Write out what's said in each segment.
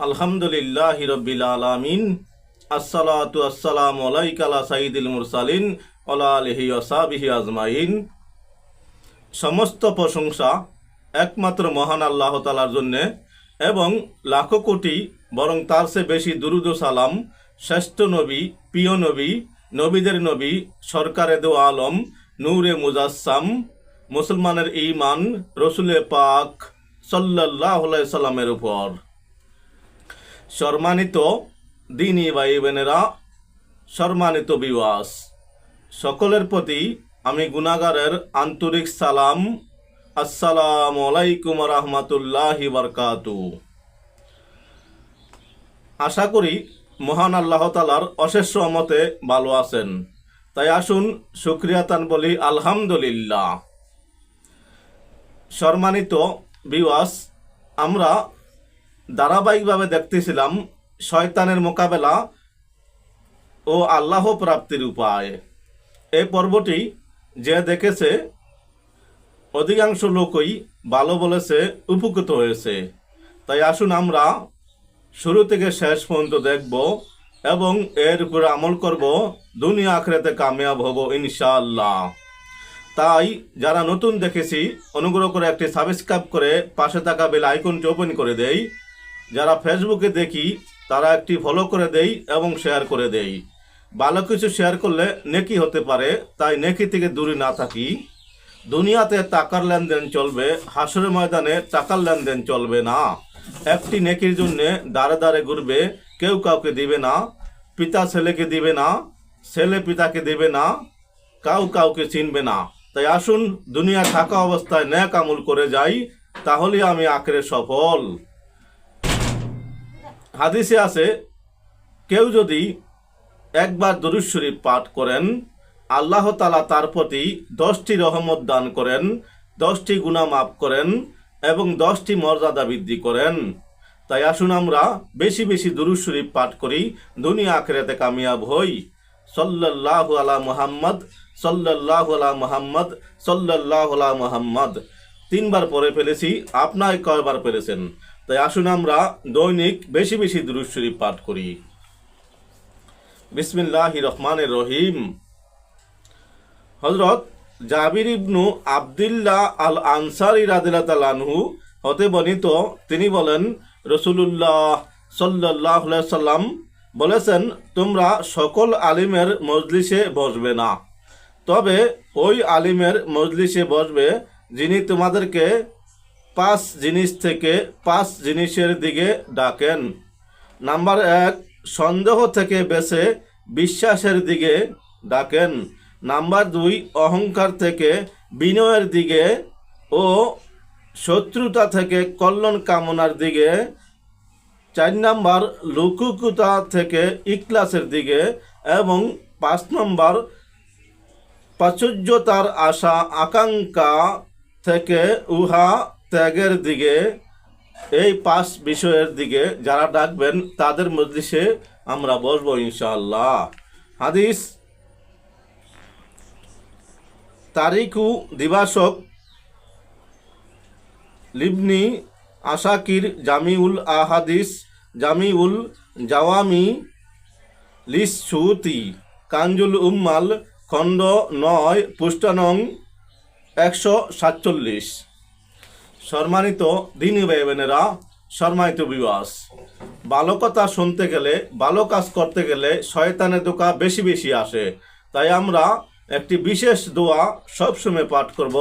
আলহামদুলিল্লাহ রব্বিল আলামিন, আসসালাতু আসসালামু আলাইকা আলা সাইয়্যিদিল মুরসালিন আলিহি ওয়াসাবিহি আজমাইন। সমস্ত প্রশংসা একমাত্র মহান আল্লাহ তালার জন্যে এবং লাখো কোটি, বরং তার চেয়ে বেশি দুরুদ সালাম শ্রেষ্ঠ নবী, প্রিয় নবী, নবীদের নবী, সরকারে দো আলম, নূরে মুজাসসাম, মুসলমানের ইমান রসুলে পাক আলাইহি সাল্লামের উপর। সম্মানিত দিনী ভাই বোনেরা সম্মানিত বিবাস। সকলের প্রতি আমি গুনাগারের আন্তরিক সালাম। আসসালাম আলাইকুম রহমতুল্লাহি বরকাতু। আশা করি মহান আল্লাহ তালার অশেষ মতে ভালো আছেন। তাই আসুন শুক্রিয়াতান বলি, আলহামদুলিল্লাহ। সম্মানিত বিওয়াস আমরা ধারাবাহিকভাবে দেখতেছিলাম শয়তানের মোকাবেলা ও আল্লাহ প্রাপ্তির উপায়। এই পর্বটি যে দেখেছে, অধিকাংশ লোকই ভালো বলেছে, উপকৃত হয়েছে। তাই আসুন আমরা শুরু থেকে শেষ পর্যন্ত দেখব এবং এর উপরে আমল করব দুনিয়া আখড়াতে কামিয়াব হব ইনশাআল্লাহ। তাই যারা নতুন দেখেছি, অনুগ্রহ করে একটি সাবস্ক্রাইব করে পাশে থাকা বেল আইকনটি ওপেন করে দেই। যারা ফেসবুকে দেখি, তারা একটি ফলো করে দেই এবং শেয়ার করে দেই। ভালো কিছু শেয়ার করলে নেকি হতে পারে, তাই নেকি থেকে দূরে না থাকি। দুনিয়াতে টাকার লেনদেন চলবে, হাসরের ময়দানে টাকার লেনদেন চলবে না। একটি নেকির জন্য দাঁড়ে দাঁড়ে ঘুরবে, কেউ কাউকে দিবে না, পিতা ছেলেকে দিবে না, ছেলে পিতাকে দেবে না, কাউ কাউকে চিনবে না। তাই আসুন দুনিয়া থাকা অবস্থায় ন্যাক আমল করে যাই তাহলে আমি আখরে সফল। হাদিসে আছে, কেউ যদি একবার দরুদ শরীফ পাঠ করেন, আল্লাহ তালা তার প্রতি দশটি রহমত দান করেন, দশটি গুণা মাফ করেন এবং দশটি মর্যাদা বৃদ্ধি করেন। তাই আসুন আমরা বেশি বেশি দুরুদ শরীফ পাঠ করি, দুনিয়া আখেরাতে কামিয়াব হই। সাল্লাল্লাহু আলা মুহাম্মদ, সাল্লাল্লাহু আলা মুহাম্মদ, সাল্লাল্লাহু আলা মুহাম্মদ। তিনবার পরে ফেলেছি আপনার কয়বার পেরেছেন? তাই আসুন আমরা দৈনিক বেশি বেশি দুরুদ শরীফ পাঠ করি। বিসমিল্লাহ রহমানের রহিম। হজরত জাবির ইবনু আবদুল্লাহ আল আনসারি তালানহু হতে বর্ণিত, তিনি বলেন, রসুলুল্লাহ সাল্লাহ সাল্লাম বলেছেন, তোমরা সকল আলিমের মজলিসে বসবে না। তবে ওই আলিমের মজলিসে বসবে যিনি তোমাদেরকে পাঁচ জিনিস থেকে পাঁচ জিনিসের দিকে ডাকেন। নাম্বার এক, সন্দেহ থেকে বেছে বিশ্বাসের দিকে ডাকেন। নাম্বার দুই, অহংকার থেকে বিনয়ের দিকে ও শত্রুতা থেকে কল্যাণ কামনার দিকে। চার নাম্বার, লুকুকুতা থেকে ইকলাসের দিকে এবং পাঁচ নম্বর, প্রাচুর্যতার আশা, আকাঙ্ক্ষা থেকে উহা ত্যাগের দিকে, এই পাঁচ বিষয়ের দিকে যারা ডাকবেন, তাদের মজলিসে আমরা বসবো ইনশাআল্লাহ। হাদিস, তারিখু দিবাসক লিবনি আশাকির জামিউল আহাদিস, জামিউল জাওয়ামি লিসুতি কাঞ্জুল উম্মাল, খণ্ড নয় পুষ্টানং একশো সাতচল্লিশ। সম্মানিত দিনী ভাই বোনেরা সম্মানিত বিবাস। ভালো কথা শুনতে গেলে ভালো কাজ করতে গেলে শয়তানের দোকা বেশি বেশি আসে। তাই আমরা একটি বিশেষ দোয়া সবসময় পাঠ করব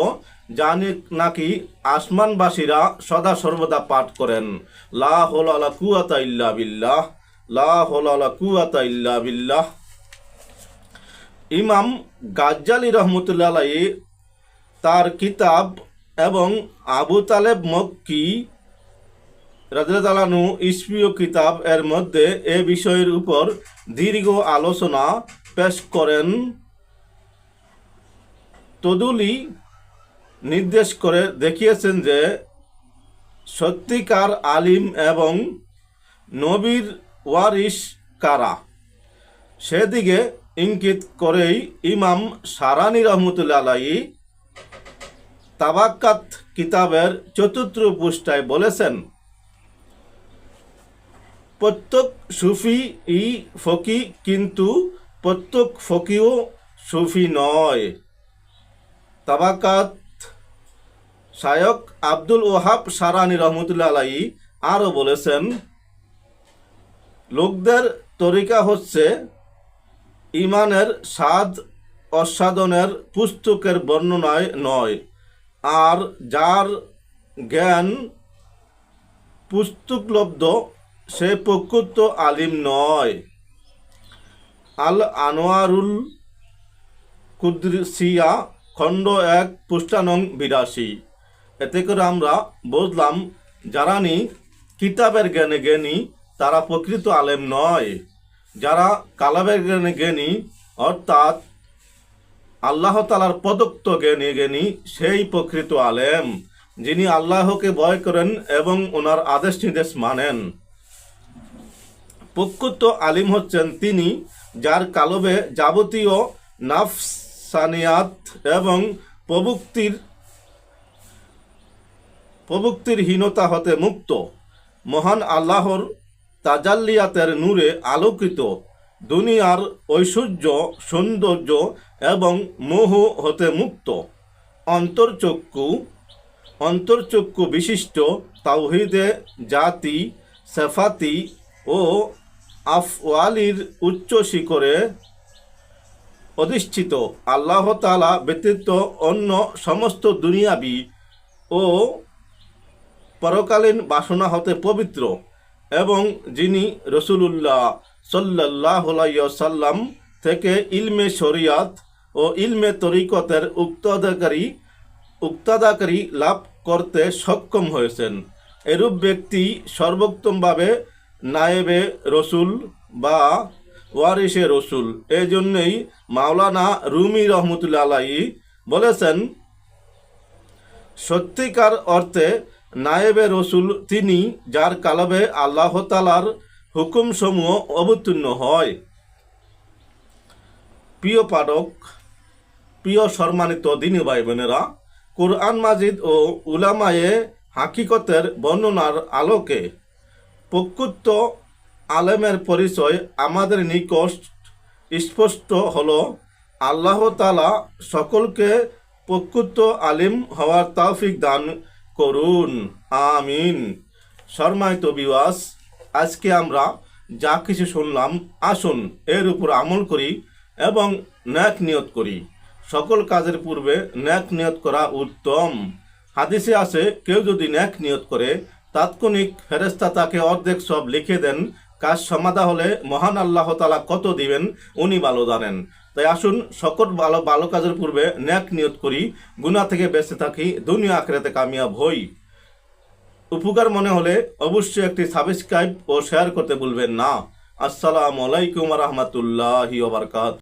জানি নাকি আসমানবাসীরা সদা সর্বদা পাঠ করেন। লা হল আলা কুয়াতা ইল্লা বিল্লাহ, লা হল আলা কুয়াতা ইল্লা বিল্লাহ। ইমাম গাজ্জালি রহমতুল্লাহ তার কিতাব এবং আবু তালেব মক্কি রাজু ইসপীয় কিতাব এর মধ্যে এ বিষয়ের উপর দীর্ঘ আলোচনা পেশ করেন। তদুলি নির্দেশ করে দেখিয়েছেন যে, সত্যিকার আলিম এবং নবীর ওয়ারিস কারা? সেদিকে ইঙ্গিত করেই ইমাম সারানি রহমতুল্লা আলাই তাবাক্কাত কিতাবের চতুর্থ পৃষ্ঠায় বলেছেন, প্রত্যেক সুফি ই ফকি কিন্তু প্রত্যেক ফকিও সুফি নয়। তাবাকাত শায়ক আব্দুল ওহাব সারানি রহমতুল্লাহ আলাই আরও বলেছেন, লোকদের তরিকা হচ্ছে ইমানের স্বাদ অস্বাদনের পুস্তকের বর্ণনায় নয়। আর যার জ্ঞান পুস্তকলব্ধ, সে প্রকৃত আলিম নয়। আল আনোয়ারুল কুদ্রিসিয়া খণ্ড এক পুষ্টানং বিরাশি। এতে করে আমরা বুঝলাম, যারা নি কিতাবের জ্ঞানে জ্ঞানী, তারা প্রকৃত আলেম নয়। যারা কালাবের জ্ঞানে জ্ঞানী, অর্থাৎ আল্লাহ তালার প্রদত্ত জ্ঞানী জ্ঞানী সেই প্রকৃত আলেম, যিনি আল্লাহকে ভয় করেন এবং ওনার আদেশ নির্দেশ মানেন। প্রকৃত আলিম হচ্ছেন তিনি, যার কালবে যাবতীয় নাফসানিয়াত এবং প্রবুক্তির প্রবুক্তির হীনতা হতে মুক্ত। মহান আল্লাহর তাজাল্লিয়াতের নূরে আলোকিত দুনিয়ার ঐশ্বর্য, সৌন্দর্য এবং মোহ হতে মুক্ত। অন্তর্চক্ষু অন্তর্চক্ষু বিশিষ্ট তাওহিদে জাতি, সেফাতি ও আফওয়ালির উচ্চ শিখরে অধিষ্ঠিত। আল্লাহ তালা ব্যতীত অন্য সমস্ত দুনিয়াবি ও পরকালীন বাসনা হতে পবিত্র। এবং যিনি রসুলুল্লাহ সাল্লাহ সাল্লাম থেকে ইলমে শরিয়াত ও ইলমে তরিকতের উক্তাদাকারী উক্তাদাকারী লাভ করতে সক্ষম হয়েছেন। এরূপ ব্যক্তি সর্বোত্তমভাবে নায়েবে রসুল বা ওয়ারিসে রসুল। এই জন্যই মাওলানা রুমি রহমতুল্লা আলাই বলেছেন, সত্যিকার অর্থে নায়েবে রসুল তিনি, যার কালাবে আল্লাহ তালার হুকুমসমূহ অবতীর্ণ হয়। প্রিয় পাঠক, প্রিয় সম্মানিত দিনী ভাই বোনেরা কোরআন মাজিদ ও উলামায়ে হাকিকতের বর্ণনার আলোকে প্রকৃত আলেমের পরিচয় আমাদের নিকট স্পষ্ট হলো, আল্লাহ তালা সকলকে প্রকৃত আলিম হওয়ার তাফিক দান করুন। আমিন। শর্মায়িত বিওয়াস আজকে আমরা যা কিছু শুনলাম, আসুন এর উপর আমল করি এবং ন্যাক নিয়ত করি। সকল কাজের পূর্বে ন্যাক নিয়ত করা উত্তম। হাদিসে আছে, কেউ যদি ন্যাক নিয়ত করে, তাৎক্ষণিক ফেরেস্তা তাকে অর্ধেক সব লিখে দেন। কাজ সমাধা হলে মহান আল্লাহ তালা কত দিবেন, উনি ভালো জানেন। তাই আসুন সকল ভালো ভালো কাজের পূর্বে ন্যাক নিয়ত করি গুণা থেকে বেঁচে থাকি, দুনিয়া আখড়াতে কামিয়াব হই। উপকার মনে হলে অবশ্যই একটি সাবস্ক্রাইব ও শেয়ার করতে ভুলবেন না। আসসালামু আলাইকুম রহমতুল্লাহ ওবরকাত